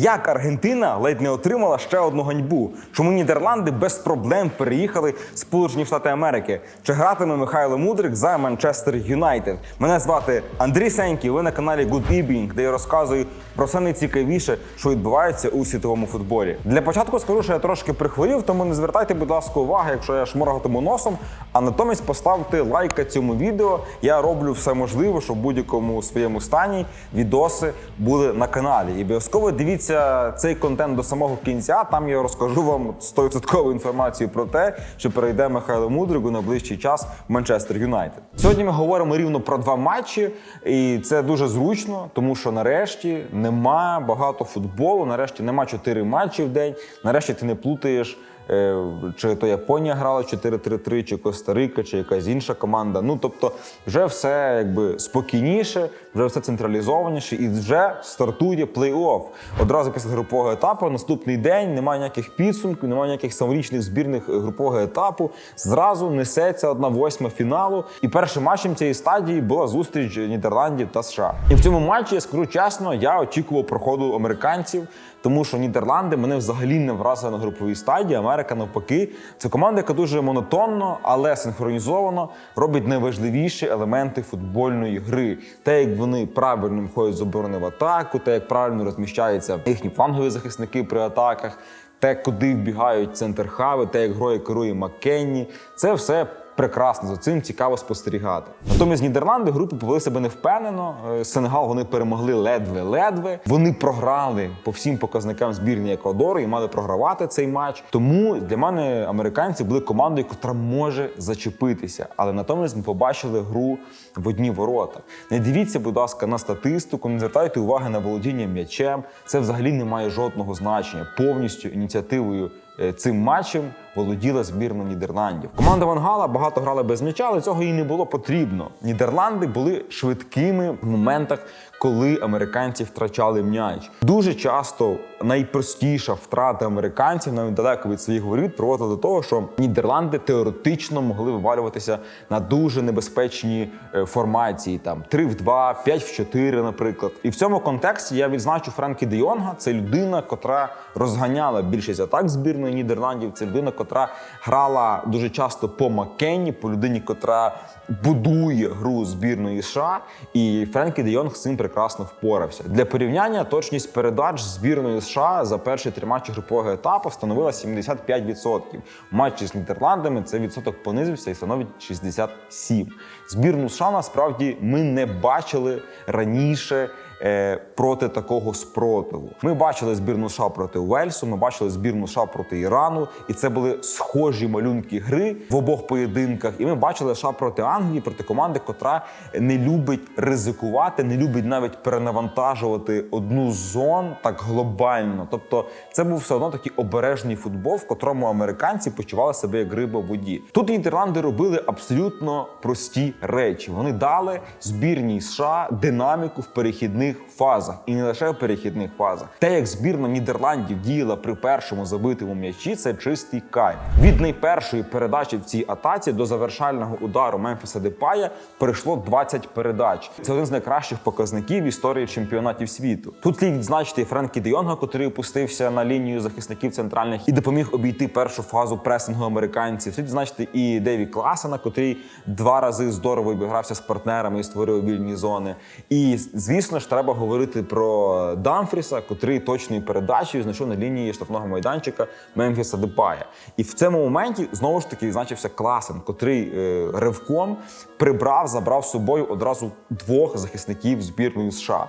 Як Аргентина ледь не отримала ще одну ганьбу? Чому Нідерланди без проблем переїхали Сполучені Штати Америки? Чи гратиме Михайло Мудрик за Манчестер Юнайтед? Мене звати Андрій Сенький. Ви на каналі Good Evening, де я розказую про все найцікавіше, що відбувається у світовому футболі. Для початку скажу, що я трошки прихворів, тому не звертайте, будь ласка, уваги, якщо я шморгатиму носом. А натомість поставте лайка цьому відео. Я роблю все можливе, щоб в будь-якому своєму стані відоси були на каналі. І обов'язково дивіться цей контент до самого кінця. Там я розкажу вам 100% інформацію про те, що перейде Михайло Мудрику на найближчий час в Манчестер Юнайтед. Сьогодні ми говоримо рівно про два матчі, і це дуже зручно, тому що нарешті нема багато футболу. Нарешті нема чотири матчі в день. Нарешті ти не плутаєш. Е, Чи то Японія грала 4-3-3, чи Коста-Рика, чи якась інша команда. Ну тобто, вже все якби спокійніше, вже все централізованіше, і вже стартує плей-офф. Одразу після групового етапу, наступний день немає ніяких підсумків, немає ніяких саморічних збірних групового етапу. Зразу несеться одна восьма фіналу. І першим матчем цієї стадії була зустріч Нідерландів та США. І в цьому матчі я скажу чесно, я очікував проходу американців. Тому що Нідерланди мене взагалі не вразили на груповій стадії. Америка навпаки, це команда, яка дуже монотонно, але синхронізовано робить найважливіші елементи футбольної гри. Те, як вони правильно входять з оборони в атаку, те, як правильно розміщаються їхні флангові захисники при атаках, те, куди вбігають центр хави, те, як грою керує Маккенні. Це все прекрасно за цим цікаво спостерігати. Натомість Нідерланди групи повели себе невпевнено. Е, Сенегал вони перемогли ледве-ледве. Вони програли по всім показникам збірні Еквадору і мали програвати цей матч. Тому для мене американці були командою, яка може зачепитися. Але натомість ми побачили гру в одні ворота. Не дивіться, будь ласка, на статистику, не звертайте уваги на володіння м'ячем. Це взагалі не має жодного значення. Повністю ініціативою е, цим матчем володіла збірна Нідерландів. Команда Вангала багато грала без м'яча, але цього їй не було потрібно. Нідерланди були швидкими в моментах, коли американці втрачали м'яч. Дуже часто найпростіша втрата американців, навіть далеко від своїх воріт, приводила до того, що Нідерланди теоретично могли вивалюватися на дуже небезпечні е, формації, там 3 в 2, 5 в 4, наприклад. І в цьому контексті я відзначу Френкі Де. Це людина, котра розганяла більшість атак збірної Нідерландів. Це людина, котра грала дуже часто по Маккенні, по людині, котра будує гру збірної США. І Френкі Де Йонг з цим прекрасно впорався. Для порівняння точність передач збірної США за перші три матчі групового етапу становила 75%. В матчі з Нідерландами цей відсоток понизився і становить 67%. Збірну США насправді ми не бачили раніше. Е, Проти такого спротиву ми бачили збірну США проти Уельсу. Ми бачили збірну США проти Ірану, і це були схожі малюнки гри в обох поєдинках. І ми бачили США проти Англії, проти команди, котра не любить ризикувати, не любить навіть перенавантажувати одну з зон так глобально. Тобто, це був все одно такий обережний футбол, в котрому американці почували себе як риба в воді. Тут Нідерланди робили абсолютно прості речі. Вони дали збірній США динаміку в перехідних фазах, і не лише в перехідних фазах. Те, як збірна Нідерландів діяла при першому забитому м'ячі, це чистий кайф. Від найпершої передачі в цій атаці до завершального удару Мемфіса Депая пройшло 20 передач. Це один з найкращих показників історії чемпіонатів світу. Тут слід відзначити Френкі Де Йонга, котрий опустився на лінію захисників центральних і допоміг обійти першу фазу пресингу американців. Слід відзначити і Деві Класена, котрий два рази здорово обігрався з партнерами і створив вільні зони. І звісно ж, треба говорити про Дамфріса, котрий точною передачею знайшов на лінії штрафного майданчика Мемфіса Депая. І в цьому моменті знову ж таки відзначився Класен, котрий е, ривком прибрав, забрав з собою одразу двох захисників збірної США.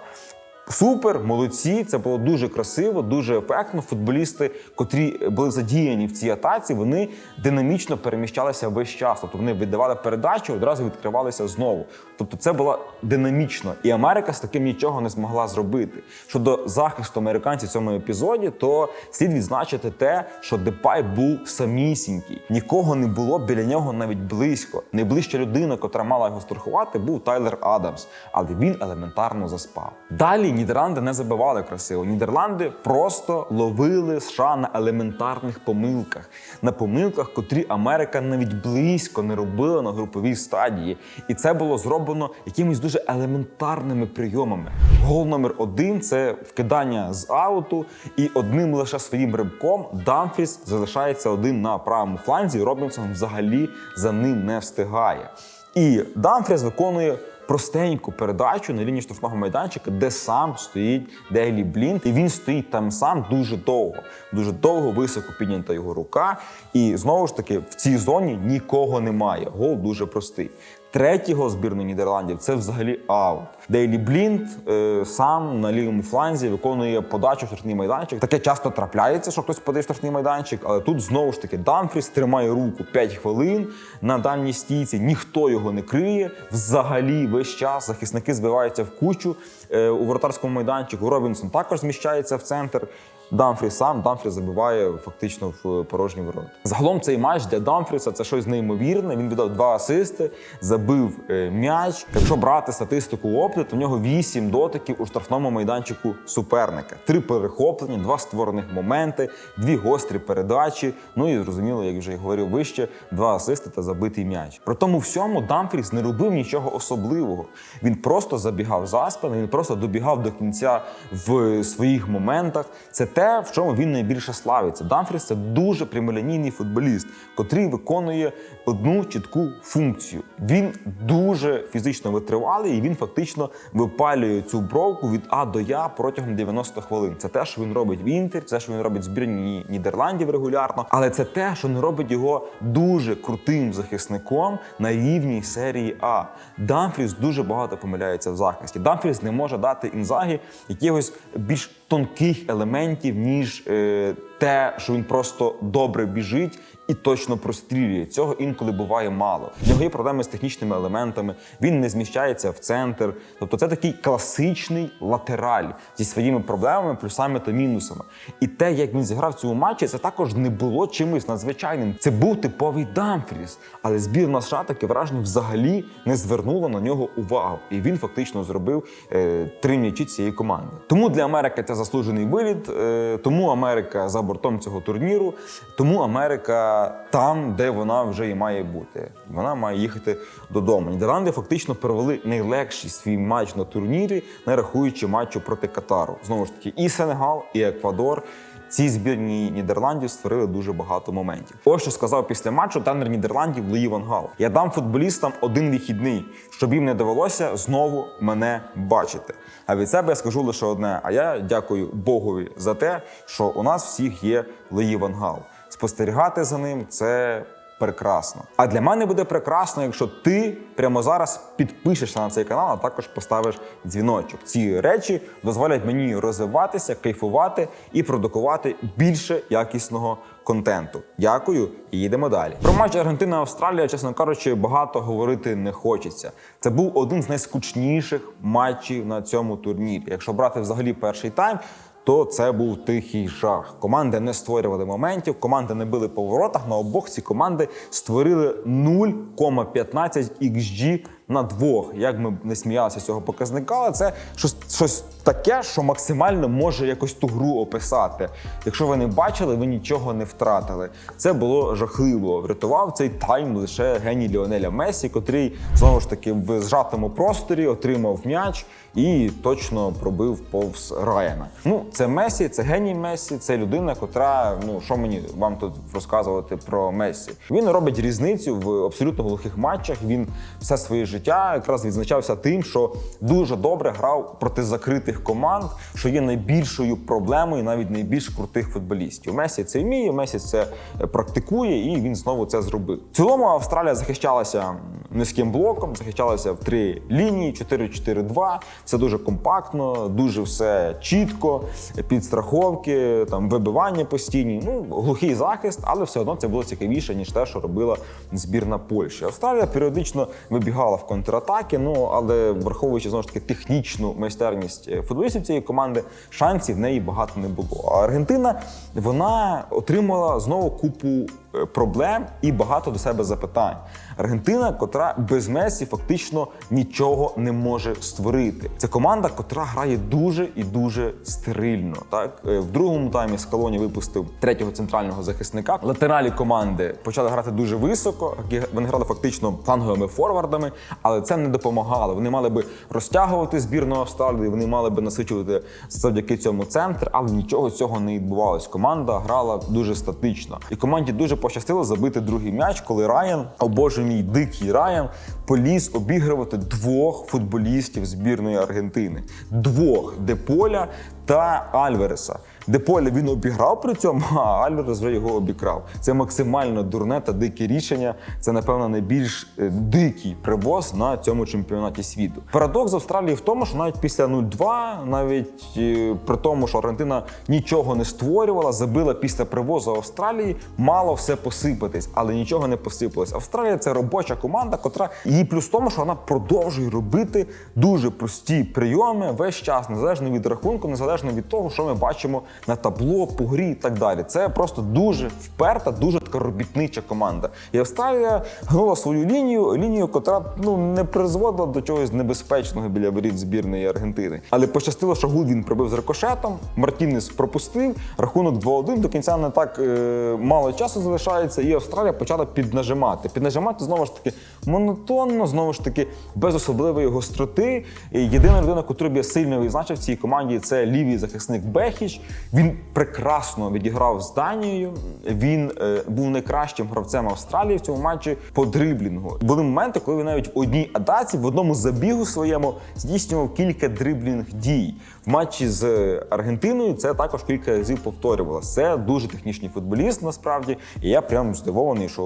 Супер, молодці, це було дуже красиво, дуже ефектно. Футболісти, котрі були задіяні в цій атаці, вони динамічно переміщалися весь час. Тобто вони віддавали передачу, одразу відкривалися знову. Тобто, це було динамічно, і Америка з таким нічого не змогла зробити. Щодо захисту американців в цьому епізоді, то слід відзначити те, що Депай був самісінький, нікого не було біля нього навіть близько. Найближча людина, котра мала його страхувати, був Тайлер Адамс, але він елементарно заспав. Далі Нідерланди не забивали красиво. Нідерланди просто ловили США на елементарних помилках, на помилках, котрі Америка навіть близько не робила на груповій стадії. І це було зроблено якимись дуже елементарними прийомами. Гол номер один це вкидання з ауту, і одним лише своїм рибком Дамфріс залишається один на правому фланзі. і Робінсон взагалі за ним не встигає. І Дамфріс виконує простеньку передачу на лінії штрафного майданчика, де сам стоїть Дейлі Блінт, і він стоїть там сам дуже довго. Дуже довго, високо піднята його рука. І знову ж таки, в цій зоні нікого немає. Гол дуже простий. Третій гол збірної Нідерландів це взагалі аут. Дейлі Блінт е, сам на лівому фланзі виконує подачу в штрафний майданчик. Таке часто трапляється, що хтось подає в штрафний майданчик, але тут знову ж таки Дамфріс тримає руку 5 хвилин на дальній стійці. Ніхто його не криє. Взагалі весь час захисники збиваються в кучу е, у воротарському майданчику. Робінсон також зміщається в центр. Дамфрі сам Дамфрі забиває фактично в порожні ворота. Загалом цей матч для Дамфріса це щось неймовірне. Він віддав два асисти, забив е, м'яч. Якщо брати статистику опти, то в нього вісім дотиків у штрафному майданчику суперника. Три перехоплення, два створених моменти, дві гострі передачі. Ну і зрозуміло, як вже й говорив вище, два асисти та забитий м'яч. При тому всьому Дамфріс не робив нічого особливого. Він просто забігав за спину, він просто добігав до кінця в своїх моментах. Це те, в чому він найбільше славиться. Дамфріс це дуже прямолінійний футболіст, котрий виконує одну чітку функцію. Він дуже фізично витривалий, і він фактично випалює цю бровку від А до Я протягом 90 хвилин. Це те, що він робить в Інтер, це що він робить збірні Нідерландів регулярно, але це те, що не робить його дуже крутим захисником на рівні серії А. Дамфріс дуже багато помиляється в захисті. Дамфріс не може дати інзагі якихось більш тонких елементів, ніж е, те, що він просто добре біжить і точно прострілює. Цього інколи буває мало. В нього є проблеми з технічними елементами. Він не зміщається в центр. Тобто, це такий класичний латераль зі своїми проблемами, плюсами та мінусами. І те, як він зіграв цьому матчі, це також не було чимось надзвичайним. Це був типовий Дамфріс. Але збірна США таке враження взагалі не звернула на нього увагу. І він фактично зробив е, три м'ячі цієї команди. Тому для Америки це заслужений виліт. Е, тому Америка за бортом цього турніру. Тому Америка там, де вона вже і має бути. Вона має їхати додому. Нідерланди фактично провели найлегший свій матч на турнірі, не рахуючи матчу проти Катару. Знову ж таки, і Сенегал, і Еквадор. Ці збірні Нідерландів створили дуже багато моментів. Ось що сказав після матчу тренер Нідерландів Луї Ван Гал. Я дам футболістам один вихідний, щоб їм не довелося знову мене бачити. А від себе я скажу лише одне: а я дякую Богові за те, що у нас всіх є Луї Ван Гал. Спостерігати за ним це прекрасно. А для мене буде прекрасно, якщо ти прямо зараз підпишешся на цей канал, а також поставиш дзвіночок. Ці речі дозволять мені розвиватися, кайфувати і продукувати більше якісного контенту. Дякую і їдемо далі. Про матч Аргентина-Австралія, чесно кажучи, багато говорити не хочеться. Це був один з найскучніших матчів на цьому турнірі. Якщо брати взагалі перший тайм. То це був тихий жах. Команди не створювали моментів, команди не били по воротах. На обох ці команди створили 0,15 XG на двох. Як ми не сміялися цього показника, але це щось, щось таке, що максимально може якось ту гру описати. Якщо ви не бачили, ви нічого не втратили. Це було жахливо. Врятував цей тайм лише геній Ліонеля Месі, котрий знову ж таки в зжатому просторі отримав м'яч і точно пробив повз Райана. Ну, це Месі, це геній Месі, це людина, котра, ну що мені вам тут розказувати про Месі. Він робить різницю в абсолютно глухих матчах. Він все своє життя якраз відзначався тим, що дуже добре грав проти закритих команд, що є найбільшою проблемою, навіть найбільш крутих футболістів. Месі це вміє, Месі це практикує, і він знову це зробив. В цілому Австралія захищалася низьким блоком, захищалася в три лінії, 4-4-2. Це дуже компактно, дуже все чітко, підстраховки, там вибивання постійні. Ну, глухий захист, але все одно це було цікавіше, ніж те, що робила збірна Польщі. Австралія періодично вибігала в контратаки, ну але враховуючи знову ж таки технічну майстерність футболістів цієї команди, шансів в неї багато не було. А Аргентина вона отримала знову купу е, проблем і багато до себе запитань. Аргентина, котра без Месі фактично нічого не може створити. Це команда, котра грає дуже і дуже стерильно. Так Е, в другому таймі Скалоні випустив третього центрального захисника. Латералі команди почали грати дуже високо. Вони грали фактично фланговими форвардами, але це не допомагало. Вони мали би розтягувати збірну Австралії, вони мали би насичувати завдяки цьому центр, але нічого цього не відбувалось. Команда грала дуже статично, і команді дуже пощастило забити другий м'яч, коли Райан, о боже мій дикий Райан, поліз обігрувати двох футболістів збірної Аргентини. Двох Деполя та Альвереса. Деполя він обіграв при цьому, а Альверес вже його обікрав. Це максимально дурне та дике рішення. Це, напевно, найбільш е, дикий привоз на цьому чемпіонаті світу. Парадокс Австралії в тому, що навіть після 0-2, навіть е, при тому, що Аргентина нічого не створювала, забила після привозу Австралії, мало все посипатись, але нічого не посипалось. Австралія це робоча команда, котра її плюс в тому, що вона продовжує робити дуже прості прийоми весь час, незалежно від рахунку, незалежно від того, що ми бачимо на табло, по грі і так далі. Це просто дуже вперта, дуже така робітнича команда. І Австралія гнула свою лінію, лінію, котра ну не призводила до чогось небезпечного біля воріт збірної Аргентини. Але пощастило, що гул він пробив з рикошетом. Мартінес пропустив. Рахунок 2-1. До кінця не так е, мало часу залишається, і Австралія почала піднажимати. Піднажимати знову ж таки монотонно, знову ж таки, без особливої гостроти. І єдина людина, яку б я сильно відзначив в цій команді, це лівий захисник Бехіч. Він прекрасно відіграв з Данією. Він е, був найкращим гравцем Австралії в цьому матчі по дриблінгу. Були моменти, коли він навіть в одній атаці, в одному забігу своєму здійснював кілька дриблінг дій. В матчі з Аргентиною це також кілька разів повторювалося. Це дуже технічний футболіст, насправді. І я прям здивований, що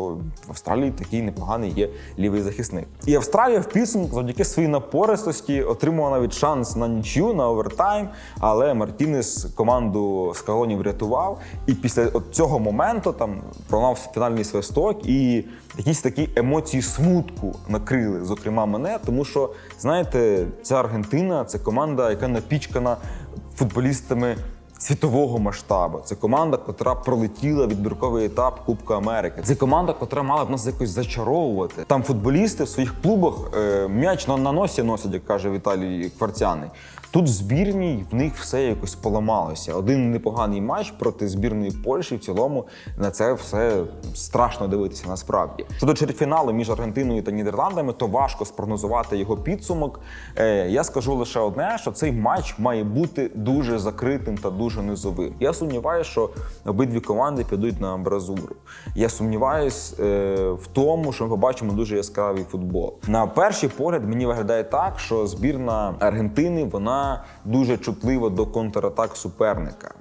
в Австралії такий непоганий є лівий захисник. І Австралія в підсумку завдяки своїй напористості отримала навіть шанс на нічю, на овертайм. Але Мартінес команду Скалоні врятував. І після цього моменту там пролунав фінальний свисток, і якісь такі емоції смутку накрили, зокрема мене, тому що знаєте, ця Аргентина це команда, яка напічкана футболістами. Світового масштабу це команда, котра пролетіла відбірковий етап Кубка Америки. Це команда, котра мала б нас якось зачаровувати. Там футболісти в своїх клубах е, м'яч на, на носі носять, як каже Віталій Кварцяний. Тут в збірній в них все якось поламалося. Один непоганий матч проти збірної Польщі. В цілому на це все страшно дивитися насправді. Щодо чвертьфіналу між Аргентиною та Нідерландами, то важко спрогнозувати його підсумок. Е, я скажу лише одне: що цей матч має бути дуже закритим та дуже низовим. Я сумніваюся, що обидві команди підуть на амбразуру. Я сумніваюсь е, в тому, що ми побачимо дуже яскравий футбол. На перший погляд мені виглядає так, що збірна Аргентини вона дуже чутлива до контратак суперника.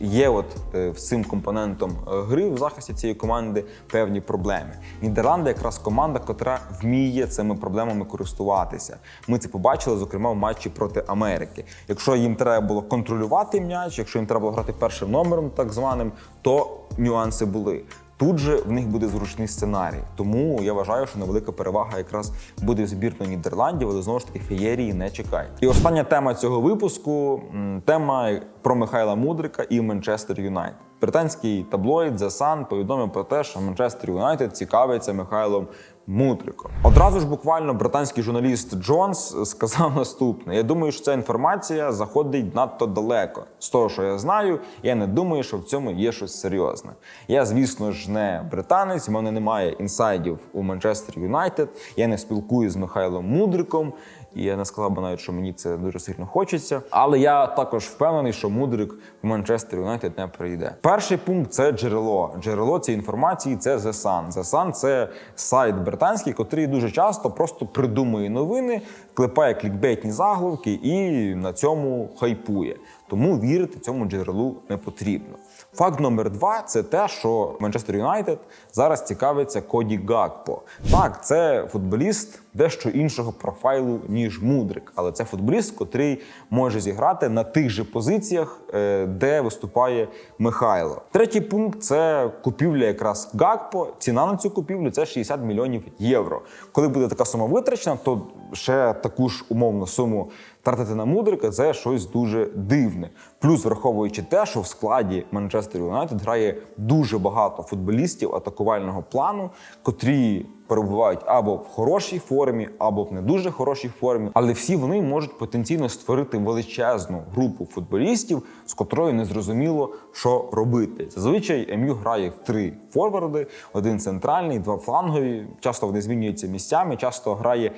Є от е, з цим компонентом е, гри в захисті цієї команди певні проблеми. Нідерланди якраз команда, котра вміє цими проблемами користуватися. Ми це побачили, зокрема, в матчі проти Америки. Якщо їм треба було контролювати м'яч, якщо їм треба було грати першим номером, так званим, то нюанси були. Тут же в них буде зручний сценарій. Тому я вважаю, що невелика перевага якраз буде в збірної Нідерландів, але знову ж таки феєрії не чекають. І остання тема цього випуску тема про Михайла Мудрика і Манчестер Юнайтед. Британський таблоїд The Sun повідомив про те, що Манчестер Юнайтед цікавиться Михайлом Мудриком. Одразу ж буквально британський журналіст Джонс сказав наступне: я думаю, що ця інформація заходить надто далеко. З того, що я знаю, я не думаю, що в цьому є щось серйозне. Я, звісно ж, не британець, у мене немає інсайдів у Манчестер Юнайтед. Я не спілкуюсь з Михайлом Мудриком. І я не сказав би навіть, що мені це дуже сильно хочеться. Але я також впевнений, що Мудрик в Манчестер Юнайтед не прийде. Перший пункт це джерело. Джерело цієї інформації це The Sun. The Sun – це сайт британський, котрий дуже часто просто придумує новини, клепає клікбейтні заголовки і на цьому хайпує. Тому вірити цьому джерелу не потрібно. Факт номер два це те, що Манчестер Юнайтед зараз цікавиться Коді Гакпо. Так, це футболіст дещо іншого профайлу, ніж Мудрик, але це футболіст, котрий може зіграти на тих же позиціях, е, де виступає Михайло. Третій пункт це купівля якраз Гакпо. Ціна на цю купівлю це 60 мільйонів євро. Коли буде така сума витрачена, то ще таку ж умовну суму тратити на мудрика це щось дуже дивне. Плюс, враховуючи те, що в складі Манчестер Юнайтед грає дуже багато футболістів атакувального плану, котрі перебувають або в хорошій формі, або в не дуже хорошій формі, але всі вони можуть потенційно створити величезну групу футболістів, з котрою не зрозуміло, що робити. Зазвичай МЮ грає в три форварди: один центральний, два флангові. Часто вони змінюються місцями. Часто грає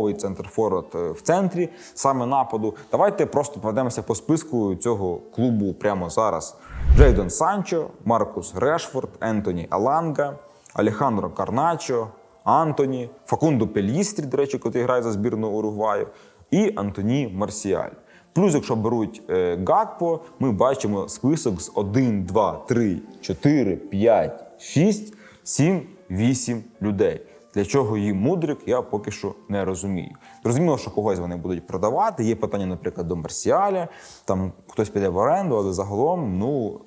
нетиповий центр форвард е, в центрі саме нападу. Давайте просто проведемося по списку цього клубу прямо зараз. Джейдон Санчо, Маркус Решфорд, Ентоні Аланга, Алехандро Карначо, Антоні, Факундо Пелістрі, до речі, який грає за збірну Уругваю, і Антоні Марсіаль. Плюс, якщо беруть е, Гакпо, ми бачимо список з 1, 2, 3, 4, 5, 6, 7, 8 людей. Для чого їм мудрик, я поки що не розумію. Зрозуміло, що когось вони будуть продавати. Є питання, наприклад, до Марсіаля, там хтось піде в оренду, але загалом, ну,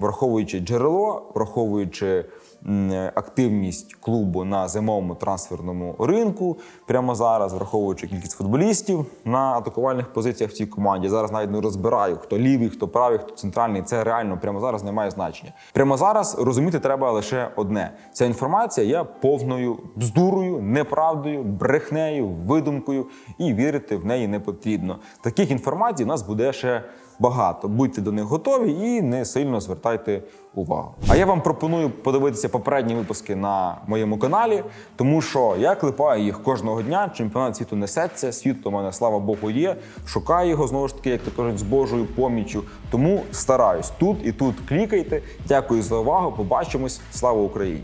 враховуючи джерело, враховуючи активність клубу на зимовому трансферному ринку прямо зараз, враховуючи кількість футболістів на атакувальних позиціях в цій команді. Зараз навіть не розбираю, хто лівий, хто правий, хто центральний. Це реально прямо зараз не має значення. Прямо зараз розуміти треба лише одне: ця інформація є повною бздурою, неправдою, брехнею, видумкою, і вірити в неї не потрібно. Таких інформацій у нас буде ще багато. Будьте до них готові і не сильно звертайте увагу. А я вам пропоную подивитися попередні випуски на моєму каналі, тому що я клепаю їх кожного дня. Чемпіонат світу несеться. Світ у мене, слава Богу, є. Шукаю його знову ж таки, як то кажуть, з Божою поміччю. Тому стараюсь тут і тут клікайте. Дякую за увагу. Побачимось. Слава Україні!